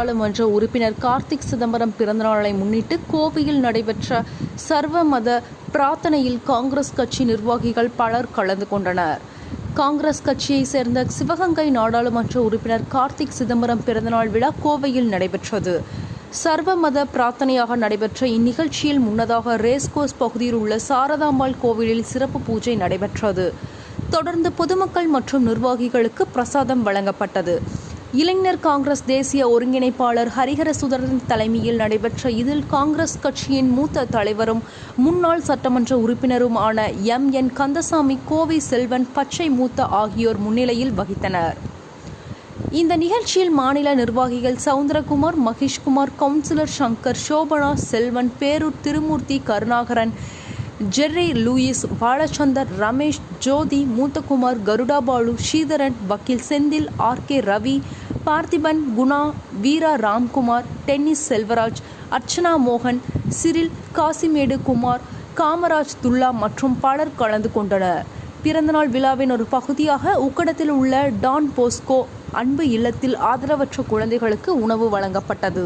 நாடாளுமன்ற உறுப்பினர் கார்த்திக் சிதம்பரம் பிறந்தநாளை முன்னிட்டு கோவையில் நடைபெற்ற சர்வ மத பிரார்த்தனையில் காங்கிரஸ் கட்சி நிர்வாகிகள் பலர் கலந்து கொண்டனர். காங்கிரஸ் கட்சியைச் சேர்ந்த சிவகங்கை நாடாளுமன்ற உறுப்பினர் கார்த்திக் சிதம்பரம் பிறந்தநாள் விழா கோவையில் நடைபெற்றது. சர்வ மத பிரார்த்தனையாக நடைபெற்ற இந்நிகழ்ச்சியில் முன்னதாக ரேஸ்கோஸ் பகுதியில் உள்ள சாரதாம்பாள் கோவிலில் சிறப்பு பூஜை நடைபெற்றது. தொடர்ந்து பொதுமக்கள் மற்றும் நிர்வாகிகளுக்கு பிரசாதம் வழங்கப்பட்டது. இளைஞர் காங்கிரஸ் தேசிய ஒருங்கிணைப்பாளர் ஹரிஹர சுதரன் தலைமையில் நடைபெற்ற இதில் காங்கிரஸ் கட்சியின் மூத்த தலைவரும் முன்னாள் சட்டமன்ற உறுப்பினருமான எம். என். கந்தசாமி கோவை செல்வன் பச்சை மூத்த ஆகியோர் முன்னிலையில் வகித்தனர். இந்த நிகழ்ச்சியில் மாநில நிர்வாகிகள் Soundarakumar Maheshkumar councillor Shankar Sobhana Selvan Perur Thirumoorthy Karunakaran Jerry Lewis Balachander Ramesh Jothi Moothakumar Karudabalu Sridharan வக்கீல் Senthil R. K. Ravi Parthiban Guna Veera Ramkumar Dennis Selvaraj Archana மோகன் சிரில் காசிமேடு குமார் காமராஜ் துல்லா மற்றும் பலர் கலந்து கொண்டனர். பிறந்தநாள் விழாவின் ஒரு பகுதியாக உக்கடத்தில் உள்ள டான் போஸ்கோ அன்பு இல்லத்தில் ஆதரவற்ற குழந்தைகளுக்கு உணவு வழங்கப்பட்டது.